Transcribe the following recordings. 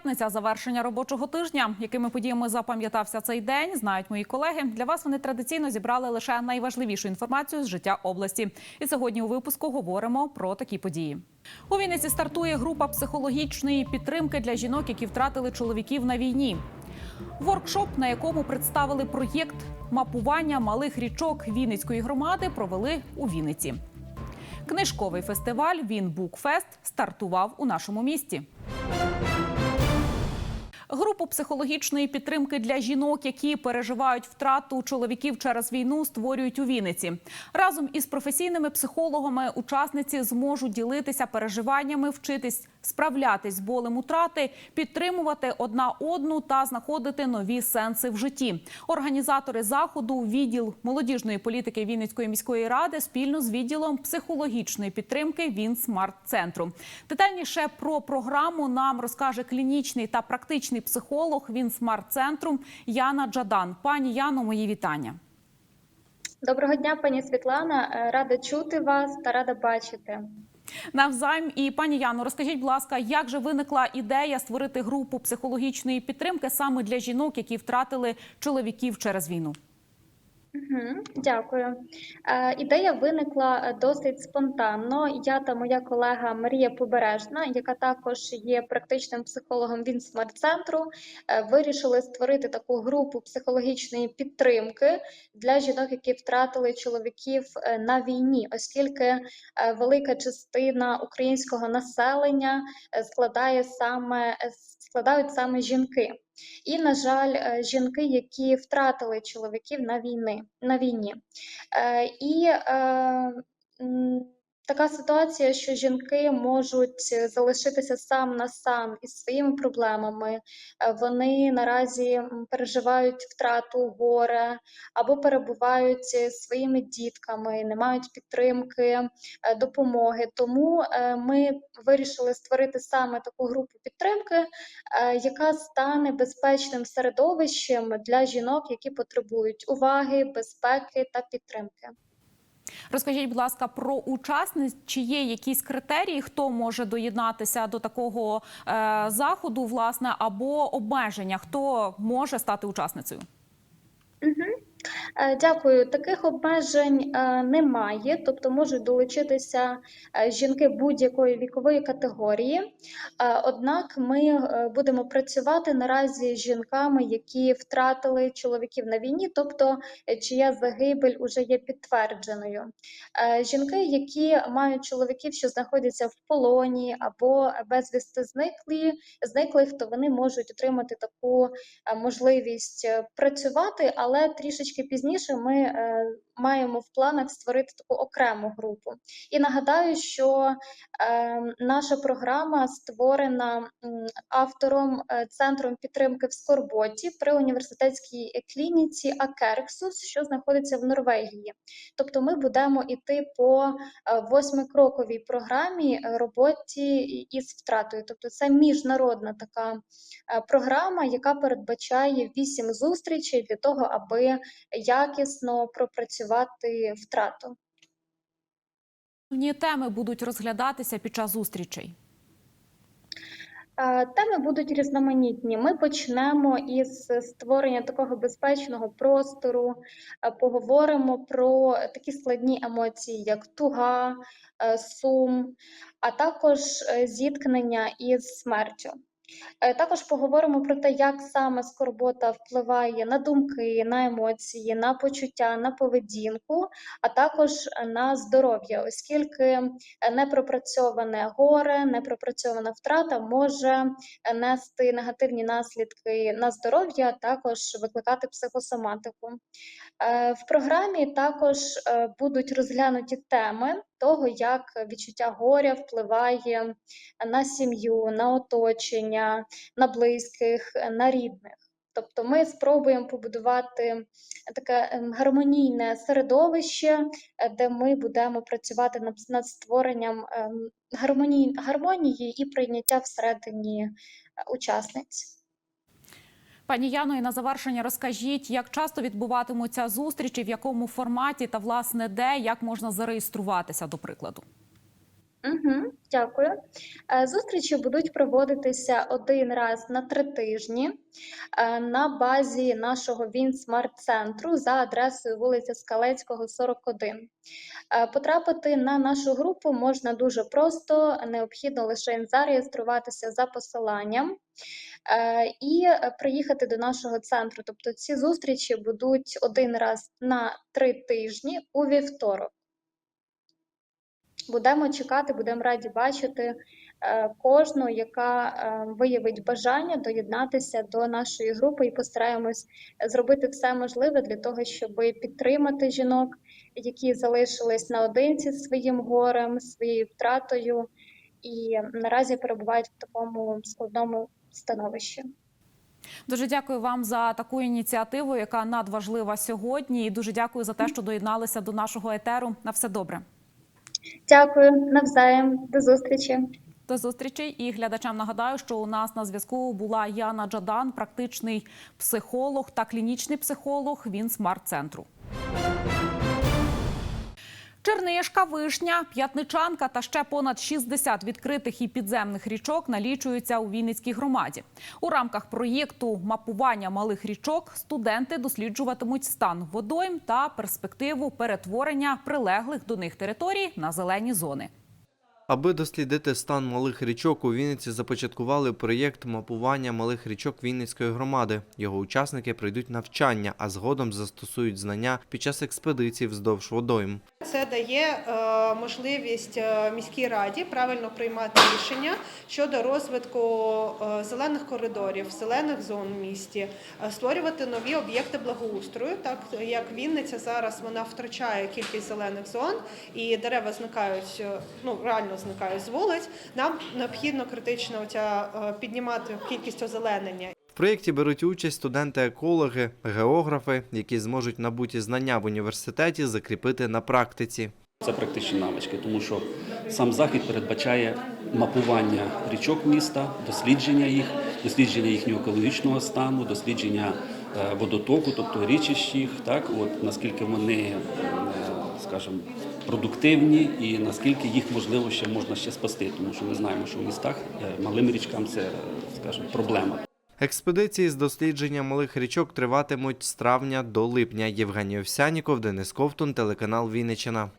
П'ятниця завершення робочого тижня. Якими подіями запам'ятався цей день, знають мої колеги. Для вас вони традиційно зібрали лише найважливішу інформацію з життя області. І сьогодні у випуску говоримо про такі події. У Вінниці стартує група психологічної підтримки для жінок, які втратили чоловіків на війні. Воркшоп, на якому представили проєкт мапування малих річок Вінницької громади, провели у Вінниці. Книжковий фестиваль Він Букфест стартував у нашому місті. Групу психологічної підтримки для жінок, які переживають втрату чоловіків через війну, створюють у Вінниці. Разом із професійними психологами учасниці зможуть ділитися переживаннями, вчитись справлятись з болем утрати, підтримувати одна одну та знаходити нові сенси в житті. Організатори заходу, відділ молодіжної політики Вінницької міської ради спільно з відділом психологічної підтримки Він Смарт Центру. Детальніше про програму нам розкаже клінічний та практичний психолог Він Смарт Центру Яна Джадан. Пані Яно, мої вітання. Доброго дня, пані Світлана. Е, Рада чути вас та рада бачити. Навзайм і пані Яно, розкажіть, будь ласка, як же виникла ідея створити групу психологічної підтримки саме для жінок, які втратили чоловіків через війну? Дякую. Е, ідея виникла е, досить спонтанно. Я та моя колега Марія Побережна, яка також є практичним психологом Вінсмарт-центру, е, вирішили створити таку групу психологічної підтримки для жінок, які втратили чоловіків на війні, оскільки велика частина українського населення складає саме складають саме жінки. І, на жаль, е, жінки, які втратили чоловіків на війни на війні. Е, І е, така ситуація, що жінки можуть залишитися сам на сам із своїми проблемами. Е, Вони наразі переживають втрату горе або перебувають своїми дітками, не мають підтримки, е, допомоги. Тому е, ми вирішили створити саме таку групу підтримки, яка стане безпечним середовищем для жінок, які потребують уваги, безпеки та підтримки. Розкажіть, будь ласка, про учасниць, чи є якісь критерії, хто може доєднатися до такого е, заходу, власне, або обмеження, хто може стати учасницею? Е, Дякую. Таких обмежень е, немає, тобто можуть долучитися е, жінки будь-якої вікової категорії. Однак ми будемо працювати наразі з жінками, які втратили чоловіків на війні, тобто чия загибель уже є підтвердженою. Жінки, які мають чоловіків, що знаходяться в полоні або безвісти зниклі, зниклих, то вони можуть отримати таку можливість працювати, але трішечки пізніше ми е, маємо в планах створити таку окрему групу. І нагадаю, що е, наша програма створена автором е, центром підтримки в Скорботі при університетській клініці Акерксус, що знаходиться в Норвегії. Тобто ми будемо йти по е, восьмикроковій програмі е, роботі із втратою. Тобто це міжнародна така е, програма, яка передбачає вісім зустрічей для того, аби якісно пропрацювати втрату. Основні теми будуть розглядатися під час зустрічей. Теми будуть різноманітні. Ми почнемо із створення такого безпечного простору, поговоримо про такі складні емоції, як туга, е, сум, а також е, зіткнення із смертю. Е, Також поговоримо про те, як саме скорбота впливає на думки, на емоції, на почуття, на поведінку, а також на здоров'я, оскільки непропрацьоване горе, непропрацьована втрата може нести негативні наслідки на здоров'я, а також викликати психосоматику. Е, В програмі також е, будуть розглянуті теми того, як відчуття горя впливає на сім'ю, на оточення, на близьких, на рідних. Тобто ми спробуємо побудувати таке ем, гармонійне середовище, е, де ми будемо працювати над, створенням ем, гармонії, гармонії і прийняття всередині е, учасниць. Пані Яно, і на завершення розкажіть, як часто відбуватимуться зустрічі, в якому форматі та власне де, як можна зареєструватися, до прикладу. Угу, дякую. Е, Зустрічі будуть проводитися один раз на три тижні е, на базі нашого Вінсмарт-центру за адресою вулиця Скалецького, 41. Е, Потрапити на нашу групу можна дуже просто, необхідно лише зареєструватися за посиланням і е, приїхати до нашого центру. Тобто ці зустрічі будуть один раз на три тижні у вівторок. Будемо чекати, будемо раді бачити е, кожну, яка е, виявить бажання доєднатися до нашої групи і постараємось зробити все можливе для того, щоб підтримати жінок, які залишились наодинці своїм горем, своєю втратою, і наразі перебувають в такому складному становищі. Дуже дякую вам за таку ініціативу, яка надважлива сьогодні. І дуже дякую за те, що доєдналися до нашого етеру. На все добре. Дякую навзаєм, до зустрічі. До зустрічі і глядачам нагадаю, що у нас на зв'язку була Яна Джадан, практичний психолог та клінічний психолог Він смарт-центру. Чернишка, вишня, п'ятничанка та ще понад 60 відкритих і підземних річок налічуються у Вінницькій громаді. У рамках проєкту мапування малих річок студенти досліджуватимуть стан водойм та перспективу перетворення прилеглих до них територій на зелені зони. Аби дослідити стан малих річок, у Вінниці започаткували проєкт мапування малих річок Вінницької громади. Його учасники пройдуть навчання, а згодом застосують знання під час експедиції вздовж водойм. Це дає е, можливість е, міській раді правильно приймати рішення щодо розвитку е, зелених коридорів, зелених зон в місті, створювати нові об'єкти благоустрою, так як Вінниця зараз вона втрачає кількість зелених зон і дерева зникають, ну реально зникають з вулиць. Нам необхідно критично піднімати кількість озеленення. Проєкті беруть участь студенти-екологи, географи, які зможуть набуті знання в університеті закріпити на практиці. Це практичні навички, тому що сам захід передбачає мапування річок міста, дослідження їх, дослідження їхнього екологічного стану, дослідження е, водотоку, тобто річищ їх, так от наскільки вони, е, скажімо, продуктивні і наскільки їх можливо ще можна ще спасти, тому що ми знаємо, що в містах е, малим річкам це, скажімо, проблема. Експедиції з дослідження малих річок триватимуть з травня до липня. Євгеній Овсяніков, Денис Ковтун, телеканал Вінниччина.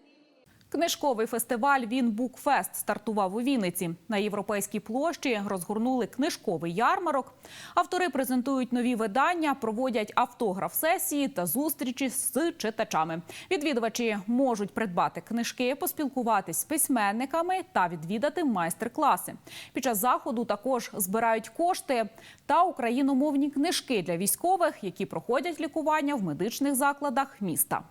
Книжковий фестиваль Він Букфест стартував у Вінниці. На європейській площі розгорнули книжковий ярмарок. Автори презентують нові видання, проводять автограф-сесії та зустрічі з читачами. Відвідувачі можуть придбати книжки, поспілкуватись з письменниками та відвідати майстер-класи. Під час заходу також збирають кошти та україномовні книжки для військових, які проходять лікування в медичних закладах міста.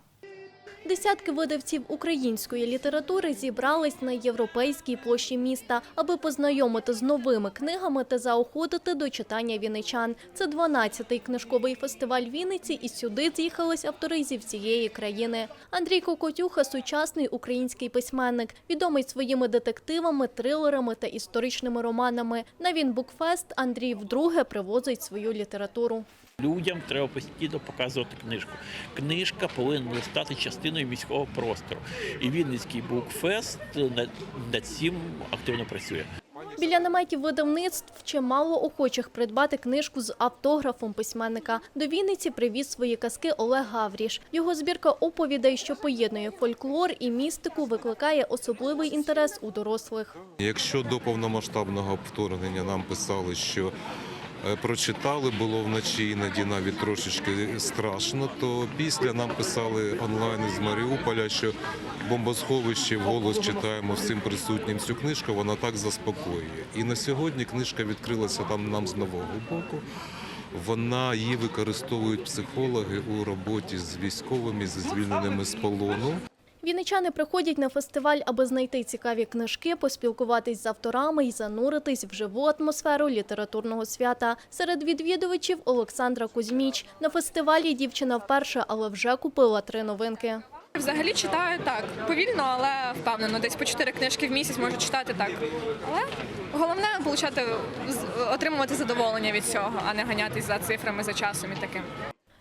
Десятки видавців української літератури зібрались на європейській площі міста, аби познайомити з новими книгами та заохотити до читання вінничан. Це 12-й книжковий фестиваль Вінниці, і сюди з'їхались автори зі всієї країни. Андрій Кокотюха – сучасний український письменник, відомий своїми детективами, трилерами та історичними романами. На Вінбукфест Андрій вдруге привозить свою літературу. Людям треба постійно показувати книжку. Книжка повинна стати частиною міського простору. І Вінницький букфест над, над цим активно працює. Біля наметів видавництв чимало охочих придбати книжку з автографом письменника. До Вінниці привіз свої казки Олег Гавріш. Його збірка оповідей, що поєднує фольклор і містику, викликає особливий інтерес у дорослих. Якщо до повномасштабного вторгнення нам писали, що прочитали, було вночі іноді навіть трошечки страшно, то після нам писали онлайн із Маріуполя, що бомбосховище вголос читаємо всім присутнім цю книжку, вона так заспокоює. І на сьогодні книжка відкрилася там нам з нового боку. Вона її використовують психологи у роботі з військовими, зі звільненими з полону. Вінничани приходять на фестиваль, аби знайти цікаві книжки, поспілкуватись з авторами і зануритись в живу атмосферу літературного свята. Серед відвідувачів Олександра Кузьміч. На фестивалі дівчина вперше, але вже купила три новинки. Взагалі читаю так повільно, але впевнено. Десь по чотири книжки в місяць можу читати так. Але головне отримувати задоволення від цього, а не ганятись за цифрами, за часом і таким.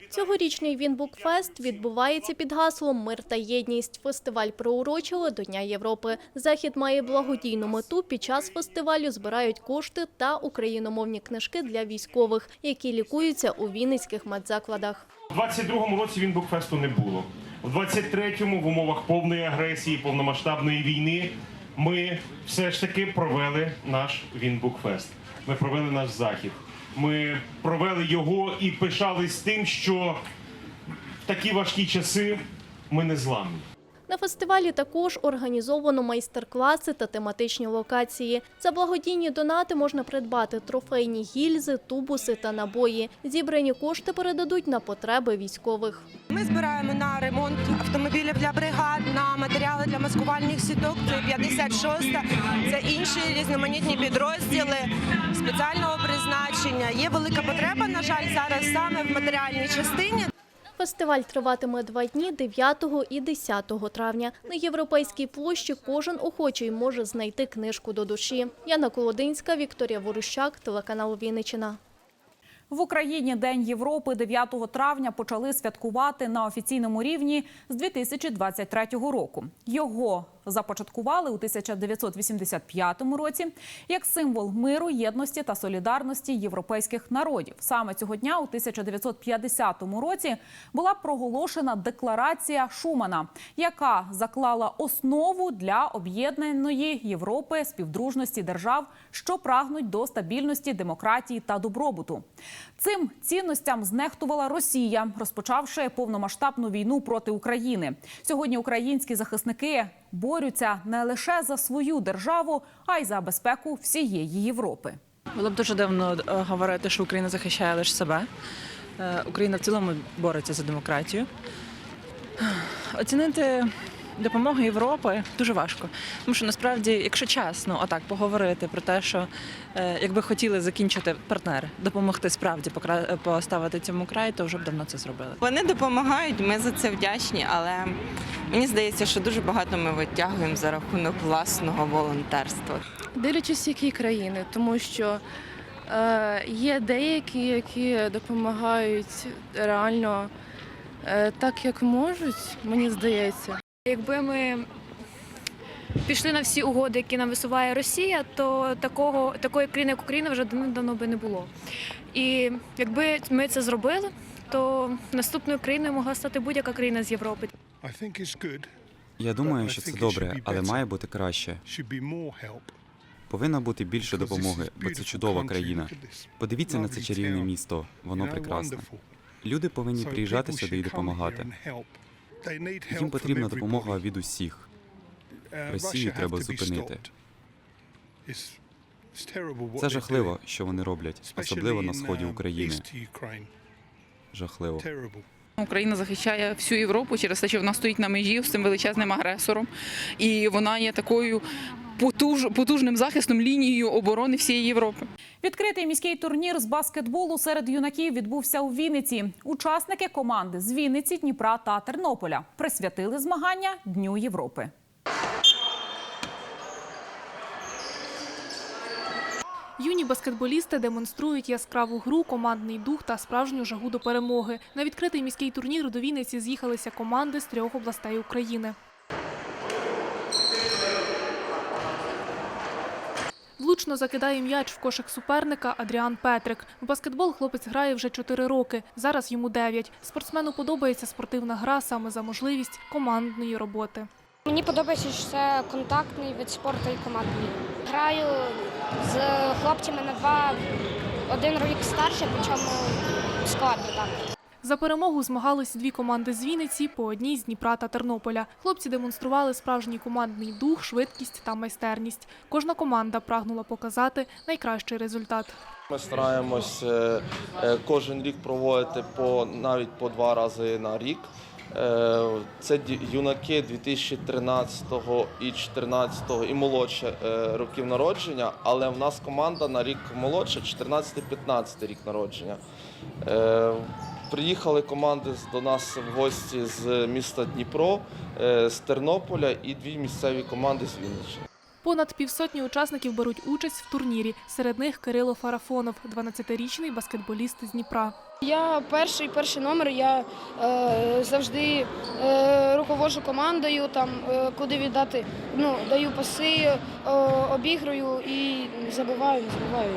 Цьогорічний Вінбукфест відбувається під гаслом Мир та єдність. Фестиваль приурочили до Дня Європи. Захід має благодійну мету. Під час фестивалю збирають кошти та україномовні книжки для військових, які лікуються у вінницьких медзакладах. У 22-му році він букфесту не було. У 23-му в умовах повної агресії, повномасштабної війни ми все ж таки провели наш Вінбукфест. Ми провели наш захід. Ми провели його і пишались тим, що в такі важкі часи ми не зламні. На фестивалі також організовано майстер-класи та тематичні локації. За благодійні донати можна придбати трофейні гільзи, тубуси та набої. Зібрані кошти передадуть на потреби військових. Ми збираємо на ремонт автомобілів для бригад, на матеріали для маскувальних сіток. Це 56-та, це інші різноманітні підрозділи спеціального призначення. Є велика потреба, на жаль, зараз саме в матеріальній частині. Фестиваль триватиме два дні 9 і 10 травня. На європейській площі кожен охочий може знайти книжку до душі. Яна Колодинська, Вікторія Ворущак, телеканал Вінниччина. В Україні День Європи 9 травня почали святкувати на офіційному рівні з 2023 року. Його започаткували у 1985 році як символ миру, єдності та солідарності європейських народів. Саме цього дня, у 1950 році, була проголошена декларація Шумана, яка заклала основу для об'єднаної Європи співдружності держав, що прагнуть до стабільності, демократії та добробуту. Цим цінностям знехтувала Росія, розпочавши повномасштабну війну проти України. Сьогодні українські захисники борються не лише за свою державу, а й за безпеку всієї Європи. Було б дуже дивно е, говорити, що Україна захищає лише себе. Е, Україна в цілому бореться за демократію. Оцінити допомогу Європи дуже важко. Тому що насправді, якщо чесно, отак поговорити про те, що е, якби хотіли закінчити партнери, допомогти справді покра- поставити цьому край, то вже б давно це зробили. Вони допомагають, ми за це вдячні, але мені здається, що дуже багато ми витягуємо за рахунок власного волонтерства. Дивлячись, які країни, тому що е, є деякі, які допомагають реально е, так, як можуть, мені здається. Якби ми пішли на всі угоди, які нам висуває Росія, то такого такої країни, як Україна, вже давно би не було. І якби ми це зробили, то наступною країною могла стати будь-яка країна з Європи. Я думаю, що це добре, але має бути краще. Повинна бути більше допомоги, бо це чудова країна. Подивіться на це чарівне місто, воно прекрасне. Люди повинні приїжджати сюди і допомагати. Їм потрібна допомога від усіх. Росію треба зупинити. Це жахливо, що вони роблять, особливо на сході України. Жахливо. Україна захищає всю Європу через те, що вона стоїть на межі з цим величезним агресором, і вона є такою потуж, потужним захистом лінією оборони всієї Європи. Відкритий міський турнір з баскетболу серед юнаків відбувся у Вінниці. Учасники команди з Вінниці, Дніпра та Тернополя присвятили змагання Дню Європи. Юні баскетболісти демонструють яскраву гру, командний дух та справжню жагу до перемоги. На відкритий міський турнір до Вінниці з'їхалися команди з трьох областей України. Влучно закидає м'яч в кошик суперника Адріан Петрик. В баскетбол хлопець грає вже 4 роки. Зараз йому 9. Спортсмену подобається спортивна гра саме за можливість командної роботи. Мені подобається, що це контактний вид спорту і командний. Граю з хлопцями на два один рік старше, причому складно так. За перемогу змагались дві команди з Вінниці, по одній з Дніпра та Тернополя. Хлопці демонстрували справжній командний дух, швидкість та майстерність. Кожна команда прагнула показати найкращий результат. Ми стараємось е, е, кожен рік проводити по навіть по два рази на рік. Е, Це юнаки 2013 і 2014 і молодше років народження, але в нас команда на рік молодше, 14-15 рік народження. Приїхали команди до нас в гості з міста Дніпро, е, з Тернополя і дві місцеві команди з Вінниччини. Понад півсотні учасників беруть участь в турнірі. Серед них Кирило Фарафонов, 12-річний баскетболіст з Дніпра. Я перший, перший номер. Я е, завжди е, руководжу командою, там е, куди віддати. Ну даю паси, е, обіграю і забиваю, не забиваю.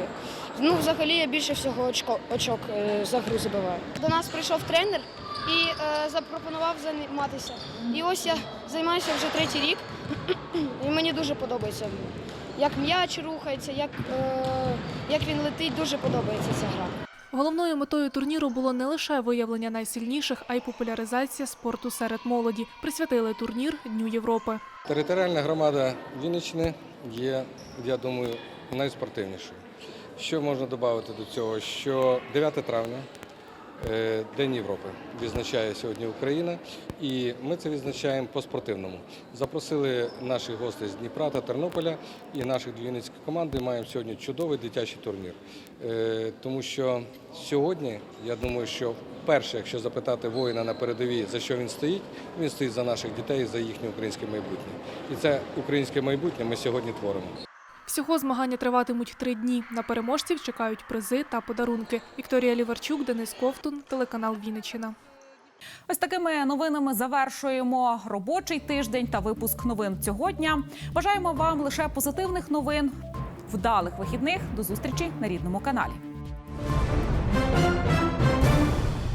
Ну, взагалі я більше всього очко, очок е, за гру забиваю. До нас прийшов тренер і е, запропонував займатися. І ось я займаюся вже третій рік, і мені дуже подобається. Як м'яч рухається, як, е, як він летить, дуже подобається ця гра. Головною метою турніру було не лише виявлення найсильніших, а й популяризація спорту серед молоді. Присвятили турнір Дню Європи. Територіальна громада Вінниччини є, я думаю, найспортивнішою. Що можна додати до цього? Що 9 травня, е, День Європи, відзначає сьогодні Україна, і ми це відзначаємо по-спортивному. Запросили наших гостей з Дніпра та Тернополя і наших дві вінницькі команди маємо сьогодні чудовий дитячий турнір. Е, Тому що сьогодні, я думаю, що перше, якщо запитати воїна на передовій, за що він стоїть, він стоїть за наших дітей, за їхнє українське майбутнє. І це українське майбутнє ми сьогодні творимо. Всього змагання триватимуть три дні. На переможців чекають призи та подарунки. Вікторія Ліварчук, Денис Ковтун, телеканал Вінниччина. Ось такими новинами завершуємо робочий тиждень та випуск новин цього дня. Бажаємо вам лише позитивних новин, вдалих вихідних. До зустрічі на рідному каналі.